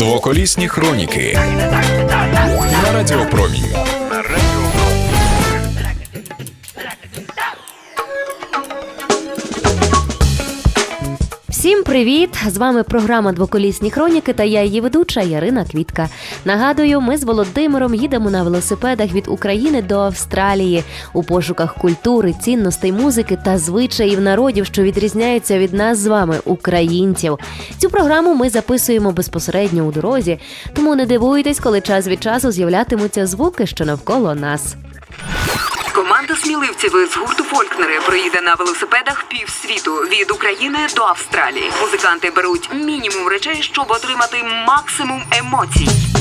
Двоколісні хроніки на Радіопромінь. Всім привіт! З вами програма Двоколісні хроніки та я її ведуча Ярина Квітка. Нагадую, ми з Володимиром їдемо на велосипедах від України до Австралії у пошуках культури, цінностей, музики та звичаїв народів, що відрізняються від нас з вами, українців. Цю програму ми записуємо безпосередньо у дорозі, тому не дивуйтесь, коли час від часу з'являтимуться звуки, що навколо нас. Команда сміливців з гурту Фолькнери приїде на велосипедах півсвіту від України до Австралії. Музиканти беруть мінімум речей, щоб отримати максимум емоцій.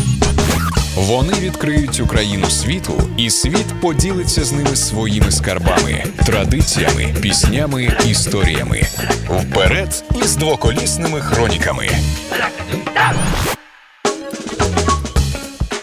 Вони відкриють Україну світу, і світ поділиться з ними своїми скарбами, традиціями, піснями, історіями. Вперед із двоколісними хроніками.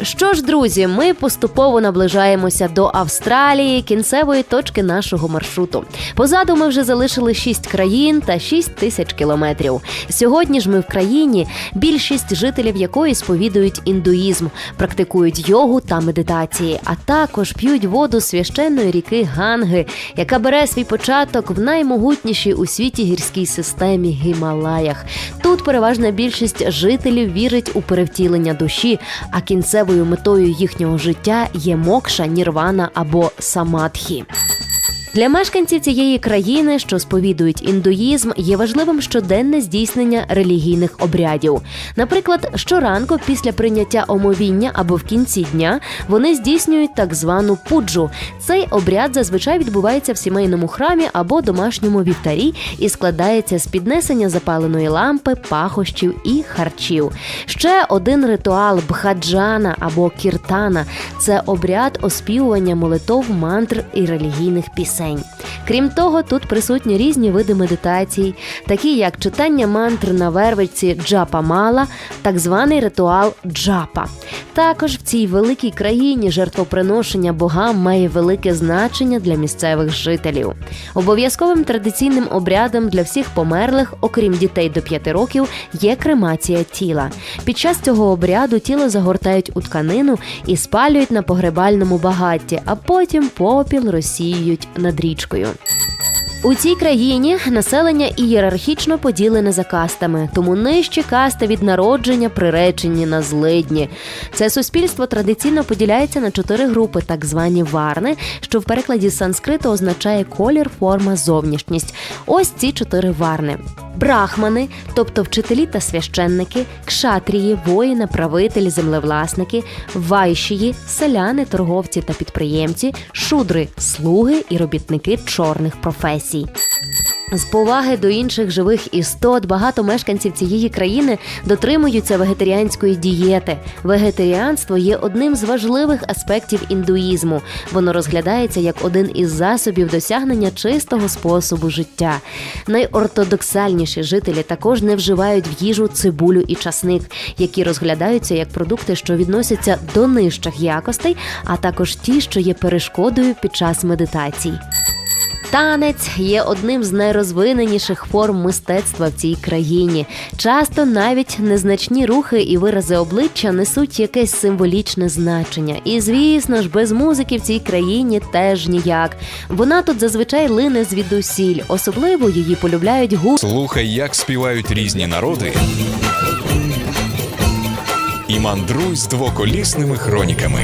Що ж, друзі, ми поступово наближаємося до Австралії, кінцевої точки нашого маршруту. Позаду ми вже залишили шість країн та шість тисяч кілометрів. Сьогодні ж ми в країні, більшість жителів якої сповідують індуїзм, практикують йогу та медитації, а також п'ють воду священної ріки Ганги, яка бере свій початок в наймогутнішій у світі гірській системі Гімалаях. Тут переважна більшість жителів вірить у перевтілення душі, а кінцевою метою їхнього життя є мокша, нірвана або самадхі. Для мешканців цієї країни, що сповідують індуїзм, є важливим щоденне здійснення релігійних обрядів. Наприклад, щоранку після прийняття омовіння або в кінці дня вони здійснюють так звану пуджу. Цей обряд зазвичай відбувається в сімейному храмі або домашньому вівтарі і складається з піднесення запаленої лампи, пахощів і харчів. Ще один ритуал бхаджана або кіртана це обряд оспівування молитов, мантр і релігійних пісень. Крім того, тут присутні різні види медитацій, такі як читання мантр на вервичці джапа мала, так званий ритуал джапа. Також цій великій країні жертвоприношення богам має велике значення для місцевих жителів. Обов'язковим традиційним обрядом для всіх померлих, окрім дітей до 5 років, є кремація тіла. Під час цього обряду тіло загортають у тканину і спалюють на погребальному багатті, а потім попіл розсіюють над річкою. У цій країні населення ієрархічно поділене за кастами, тому нижчі касти від народження приречені на злидні. Це суспільство традиційно поділяється на чотири групи, так звані варни, що в перекладі з санскриту означає колір, форма, зовнішність. Ось ці чотири варни. Брахмани, тобто вчителі та священники, кшатрії, воїни, правителі, землевласники, вайшії, селяни, торговці та підприємці, шудри, слуги і робітники чорних професій. З поваги до інших живих істот багато мешканців цієї країни дотримуються вегетаріанської дієти. Вегетаріанство є одним з важливих аспектів індуїзму. Воно розглядається як один із засобів досягнення чистого способу життя. Найортодоксальніші жителі також не вживають в їжу цибулю і часник, які розглядаються як продукти, що відносяться до нижчих якостей, а також ті, що є перешкодою під час медитацій. Танець є одним з найрозвиненіших форм мистецтва в цій країні. Часто навіть незначні рухи і вирази обличчя несуть якесь символічне значення. І звісно ж, без музики в цій країні теж ніяк. Вона тут зазвичай лине звідусіль, особливо її полюбляють гу. Слухай, як співають різні народи. І мандруй з двоколісними хроніками.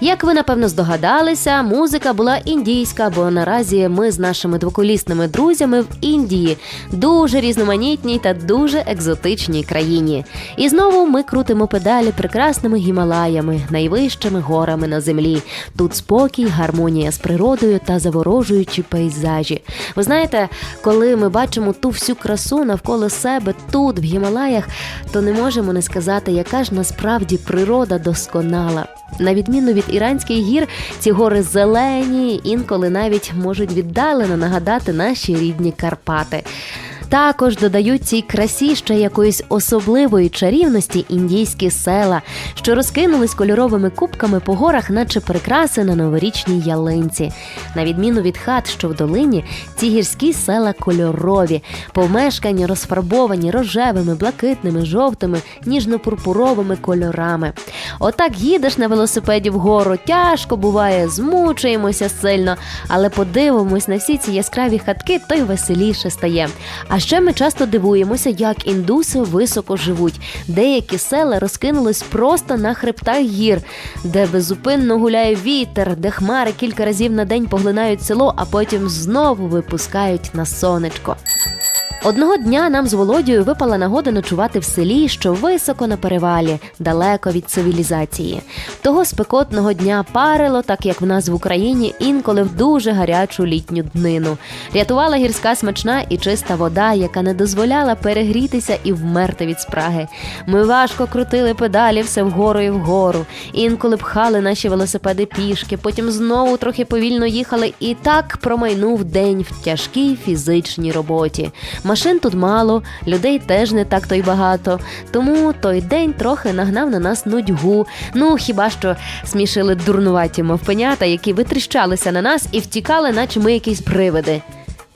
Як ви напевно здогадалися, музика була індійська, бо наразі ми з нашими двоколісними друзями в Індії, дуже різноманітній та дуже екзотичній країні. І знову ми крутимо педалі прекрасними гімалаями, найвищими горами на землі. Тут спокій, гармонія з природою та заворожуючі пейзажі. Ви знаєте, коли ми бачимо ту всю красу навколо себе тут, в Гімалаях, то не можемо не сказати, яка ж насправді природа досконала. На відміну від іранських гір, ці гори зелені, інколи навіть можуть віддалено нагадати наші рідні Карпати. Також додають цій красі ще якоїсь особливої чарівності індійські села, що розкинулись кольоровими кубками по горах, наче прикраси на новорічній ялинці. На відміну від хат, що в долині, ці гірські села кольорові, помешкання розфарбовані рожевими, блакитними, жовтими, ніжно-пурпуровими кольорами. Отак їдеш на велосипеді вгору, тяжко буває, змучуємося сильно, але подивимось на всі ці яскраві хатки, то й веселіше стає. А ще ми часто дивуємося, як індуси високо живуть. Деякі села розкинулись просто на хребтах гір, де безупинно гуляє вітер, де хмари кілька разів на день поглинають село, а потім знову випускають на сонечко. Одного дня нам з Володією випала нагода ночувати в селі, що високо на перевалі, далеко від цивілізації. Того спекотного дня парило, так як в нас в Україні, інколи в дуже гарячу літню днину. Рятувала гірська смачна і чиста вода, яка не дозволяла перегрітися і вмерти від спраги. Ми важко крутили педалі все вгору і вгору. Інколи пхали наші велосипеди пішки, потім знову трохи повільно їхали, і так промайнув день в тяжкій фізичній роботі. Машин тут мало, людей теж не так то й багато. Тому той день трохи нагнав на нас нудьгу. Ну хіба що смішили дурнуваті мовпенята, які витріщалися на нас і втікали, наче ми якісь привиди.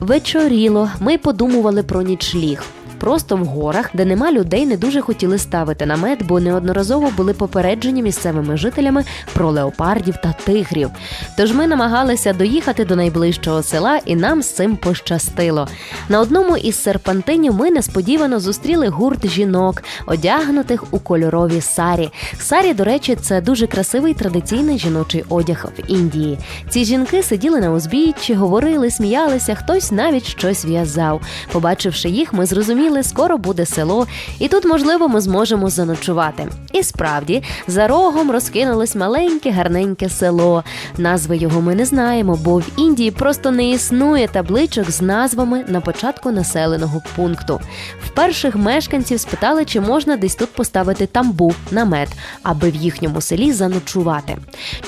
Вечоріло, ми подумували про нічліг. Просто в горах, де нема людей, не дуже хотіли ставити намет, бо неодноразово були попереджені місцевими жителями про леопардів та тигрів. Тож ми намагалися доїхати до найближчого села, і нам з цим пощастило. На одному із серпантинів ми несподівано зустріли гурт жінок, одягнутих у кольорові сарі. Сарі, до речі, це дуже красивий традиційний жіночий одяг в Індії. Ці жінки сиділи на узбіччі, говорили, сміялися, хтось навіть щось в'язав. Побачивши їх, ми зрозуміли, скоро буде село, і тут, можливо, ми зможемо заночувати. І справді, за рогом розкинулось маленьке гарненьке село. Назви його ми не знаємо, бо в Індії просто не існує табличок з назвами на початку населеного пункту. В перших мешканців спитали, чи можна десь тут поставити тамбу, намет, аби в їхньому селі заночувати.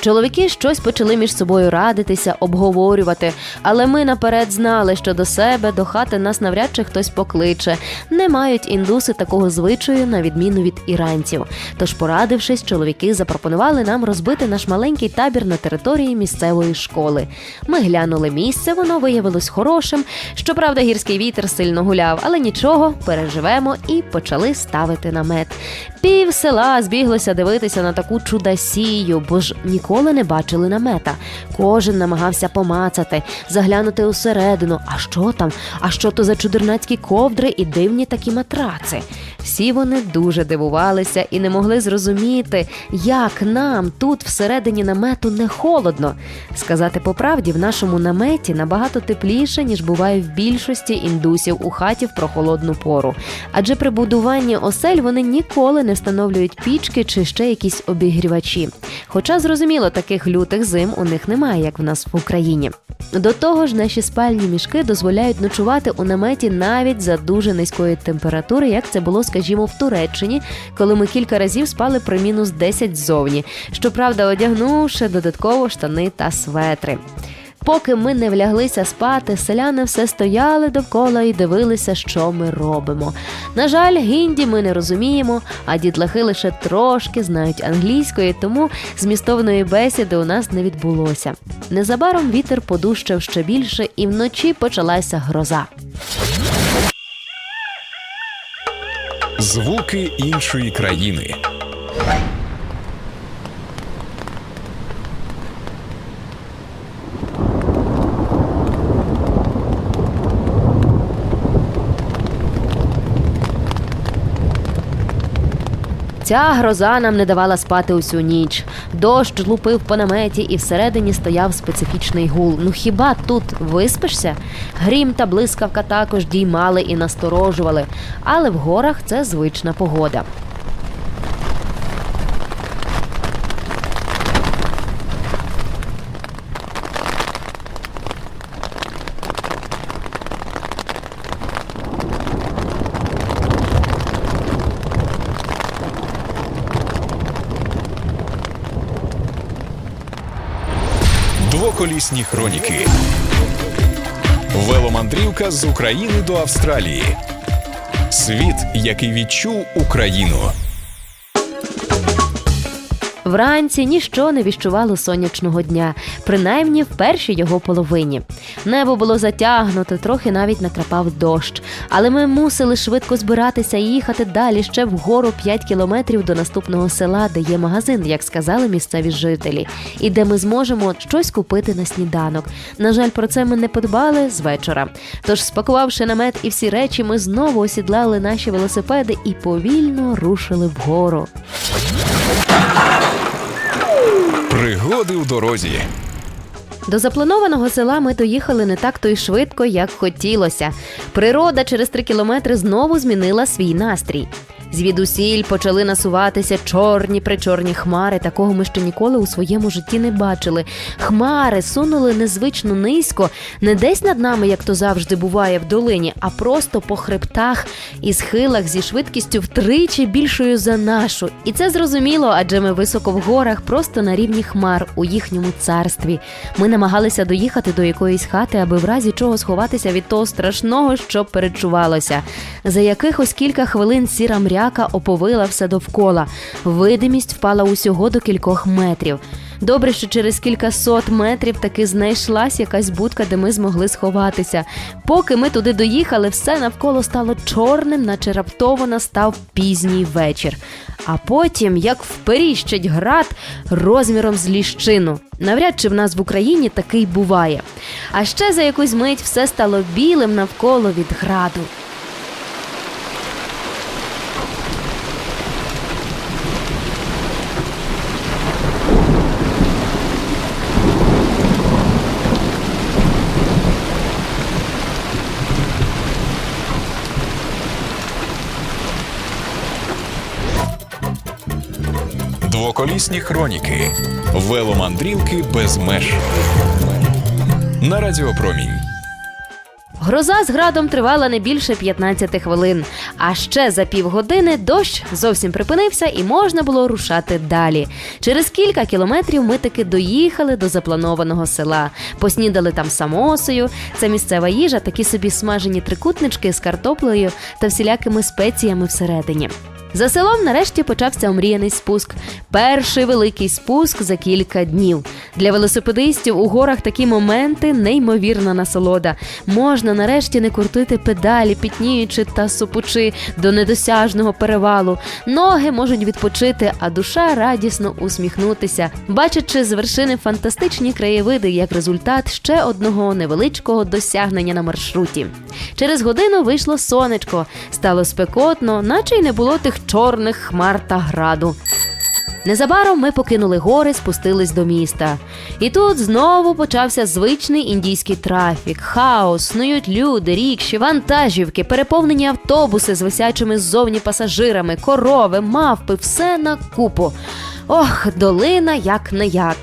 Чоловіки щось почали між собою радитися, обговорювати, але ми наперед знали, що до себе, до хати нас навряд чи хтось покличе. Не мають індуси такого звичаю, на відміну від іранців. Тож, порадившись, чоловіки запропонували нам розбити наш маленький табір на території місцевої школи. Ми глянули місце, воно виявилось хорошим. Щоправда, гірський вітер сильно гуляв, але нічого, переживемо і почали ставити намет. Пів села збіглося дивитися на таку чудасію, бо ж ніколи не бачили намета. Кожен намагався помацати, заглянути усередину. А що там? А що то за чудернацькі ковдри і дивні такі матраци? Всі вони дуже дивувалися і не могли зрозуміти, як нам тут всередині намету не холодно. Сказати по правді, в нашому наметі набагато тепліше, ніж буває в більшості індусів у хаті в прохолодну пору. Адже при будуванні осель вони ніколи не встановлюють пічки чи ще якісь обігрівачі. Хоча, зрозуміло, таких лютих зим у них немає, як в нас в Україні. До того ж, наші спальні мішки дозволяють ночувати у наметі навіть за дуже низької температури, як це було, скажімо, в Туреччині, коли ми кілька разів спали при мінус 10 ззовні. Щоправда, одягнувши додатково штани та светри. Поки ми не вляглися спати, селяни все стояли довкола і дивилися, що ми робимо. На жаль, гінді ми не розуміємо, а дітлахи лише трошки знають англійської, тому змістовної бесіди у нас не відбулося. Незабаром вітер подущав ще більше, і вночі почалася гроза. Звуки іншої країни. Ця гроза нам не давала спати усю ніч. Дощ лупив по наметі, і всередині стояв специфічний гул. Ну хіба тут виспишся? Грім та блискавка також діймали і насторожували, але в горах це звична погода. Двоколісні хроніки. Веломандрівка з України до Австралії. Світ, який відчув Україну. Вранці ніщо не віщувало сонячного дня, принаймні в першій його половині. Небо було затягнуте, трохи навіть накрапав дощ. Але ми мусили швидко збиратися і їхати далі ще вгору 5 кілометрів до наступного села, де є магазин, як сказали місцеві жителі, і де ми зможемо щось купити на сніданок. На жаль, про це ми не подбали з вечора. Тож, спакувавши намет і всі речі, ми знову осідлали наші велосипеди і повільно рушили вгору. Пригоди у дорозі. До запланованого села ми доїхали не так то й швидко, як хотілося. Природа через три кілометри знову змінила свій настрій. Звідусіль почали насуватися чорні причорні хмари. Такого ми ще ніколи у своєму житті не бачили. Хмари сунули незвично низько, не десь над нами, як то завжди буває в долині, а просто по хребтах і схилах зі швидкістю втричі більшою за нашу. І це зрозуміло, адже ми високо в горах, просто на рівні хмар у їхньому царстві. Ми намагалися доїхати до якоїсь хати, аби в разі чого сховатися від того страшного, що перечувалося. За якихось кілька хвилин сіра мряка оповила все довкола. Видимість впала усього до кількох метрів. Добре, що через кількасот метрів таки знайшлась якась будка, де ми змогли сховатися. Поки ми туди доїхали, все навколо стало чорним, наче раптово настав пізній вечір. А потім, як вперіщить град розміром з ліщину. Навряд чи в нас в Україні такий буває. А ще за якусь мить все стало білим навколо від граду. Двоколісні хроніки. Веломандрівки без меж. На Радіопромінь. Гроза з градом тривала не більше 15 хвилин. А ще за півгодини дощ зовсім припинився і можна було рушати далі. Через кілька кілометрів ми таки доїхали до запланованого села. Поснідали там самосою. Це місцева їжа, такі собі смажені трикутнички з картоплею та всілякими спеціями всередині. За селом нарешті почався омріяний спуск. Перший великий спуск за кілька днів. Для велосипедистів у горах такі моменти неймовірна насолода. Можна нарешті не крутити педалі, пітніючи та супучи до недосяжного перевалу. Ноги можуть відпочити, а душа радісно усміхнутися, бачачи з вершини фантастичні краєвиди як результат ще одного невеличкого досягнення на маршруті. Через годину вийшло сонечко, стало спекотно, наче й не було тих чорних хмар та граду. Незабаром ми покинули гори, спустились до міста. І тут знову почався звичний індійський трафік, хаос, снують люди, рікші, вантажівки, переповнені автобуси з висячими ззовні пасажирами, корови, мавпи, все на купу. Ох, долина як не як.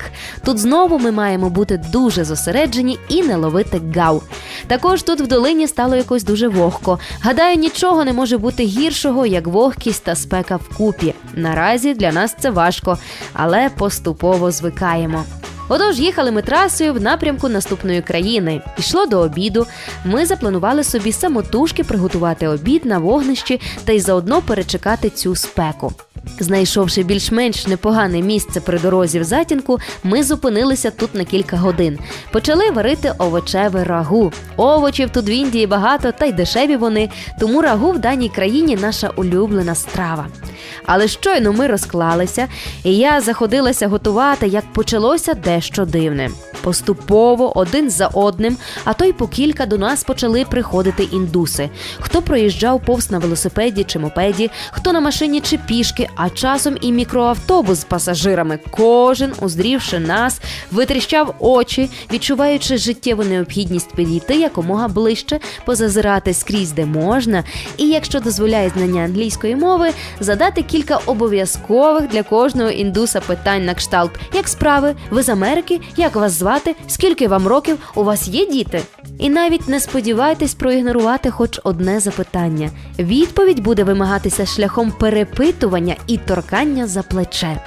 Тут знову ми маємо бути дуже зосереджені і не ловити гав. Також тут в долині стало якось дуже вогко. Гадаю, нічого не може бути гіршого, як вогкість та спека вкупі. Наразі для нас це важко, але поступово звикаємо. Отож, їхали ми трасою в напрямку наступної країни. Йшло до обіду. Ми запланували собі самотужки приготувати обід на вогнищі та й заодно перечекати цю спеку. Знайшовши більш-менш непогане місце при дорозі в затінку, ми зупинилися тут на кілька годин. Почали варити овочеве рагу. Овочів тут в Індії багато, та й дешеві вони, тому рагу в даній країні наша улюблена страва. Але щойно ми розклалися, і я заходилася готувати, як почалося дещо дивне. Поступово, один за одним, а то й по кілька до нас почали приходити індуси. Хто проїжджав повз на велосипеді чи мопеді, хто на машині чи пішки, а часом і мікроавтобус з пасажирами. Кожен, уздрівши нас, витріщав очі, відчуваючи життєву необхідність підійти якомога ближче, позазирати скрізь, де можна, і якщо дозволяє знання англійської мови, задати кілька обов'язкових для кожного індуса питань на кшталт: як справи, ви з Америки, як вас звати, скільки вам років, у вас є діти? І навіть не сподівайтесь проігнорувати хоч одне запитання. Відповідь буде вимагатися шляхом перепитування і торкання за плече.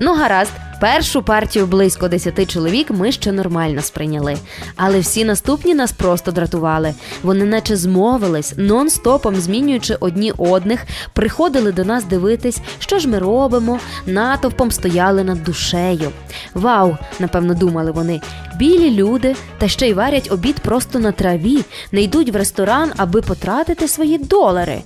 Ну, гаразд, Першу партію близько 10 чоловік ми ще нормально сприйняли. Але всі наступні нас просто дратували. Вони наче змовились, нон-стопом змінюючи одні одних, приходили до нас дивитись, що ж ми робимо, натовпом стояли над душею. Вау, напевно, думали вони. Білі люди та ще й варять обід просто на траві, не йдуть в ресторан, аби потратити свої долари.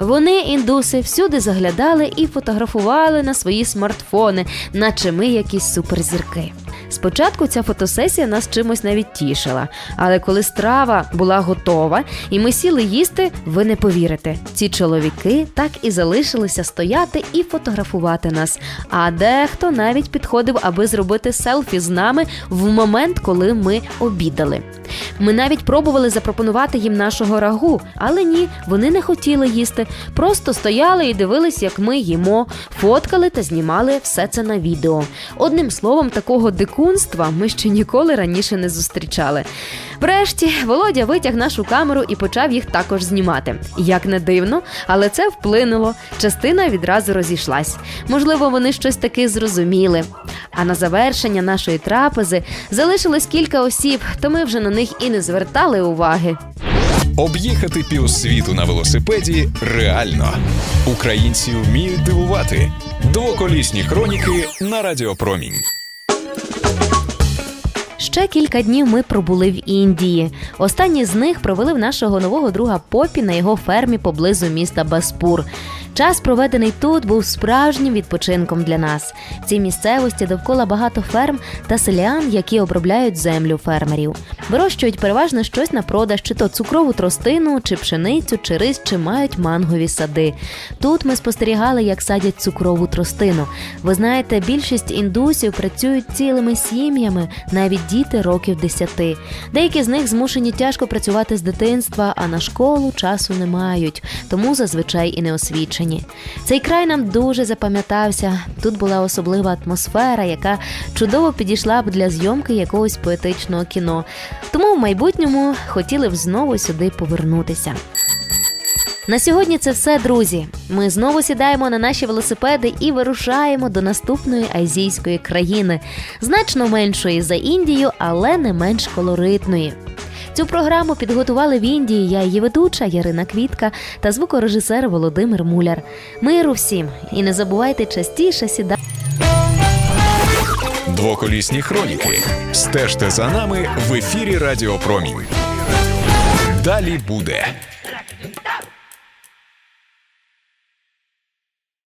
Вони, індуси, всюди заглядали і фотографували на свої смартфони, наче ми якісь суперзірки. Спочатку ця фотосесія нас чимось навіть тішила, але коли страва була готова і ми сіли їсти, ви не повірите. Ці чоловіки так і залишилися стояти і фотографувати нас. А дехто навіть підходив, аби зробити селфі з нами в момент, коли ми обідали. Ми навіть пробували запропонувати їм нашого рагу, але ні, вони не хотіли їсти. Просто стояли і дивились, як ми їмо, фоткали та знімали все це на відео. Одним словом, такого дикунства ми ще ніколи раніше не зустрічали. Врешті Володя витяг нашу камеру і почав їх також знімати. Як не дивно, але це вплинуло. Частина відразу розійшлась. Можливо, вони щось таки зрозуміли. А на завершення нашої трапези залишилось кілька осіб, то ми вже на них і не звертали уваги. Об'їхати півсвіту на велосипеді реально. Українці вміють дивувати. Двоколісні хроніки на Радіопромінь. Ще кілька днів ми пробули в Індії. Останні з них провели в нашого нового друга Попі на його фермі поблизу міста Баспур. Час, проведений тут, був справжнім відпочинком для нас. В цій місцевості довкола багато ферм та селян, які обробляють землю фермерів. Вирощують переважно щось на продаж, чи то цукрову тростину, чи пшеницю, чи рис, чи мають мангові сади. Тут ми спостерігали, як садять цукрову тростину. Ви знаєте, більшість індусів працюють цілими сім'ями, навіть діти років 10. Деякі з них змушені тяжко працювати з дитинства, а на школу часу не мають, тому зазвичай і не освічені. Цей край нам дуже запам'ятався. Тут була особлива атмосфера, яка чудово підійшла б для зйомки якогось поетичного кіно. Тому в майбутньому хотіли б знову сюди повернутися. На сьогодні це все, друзі. Ми знову сідаємо на наші велосипеди і вирушаємо до наступної азійської країни, значно меншої за Індію, але не менш колоритної. Цю програму підготували в Індії я її ведуча Ярина Квітка та звукорежисер Володимир Муляр. Миру всім! І не забувайте частіше сідати. Двоколісні хроніки. Стежте за нами в ефірі Радіо Промінь. Далі буде.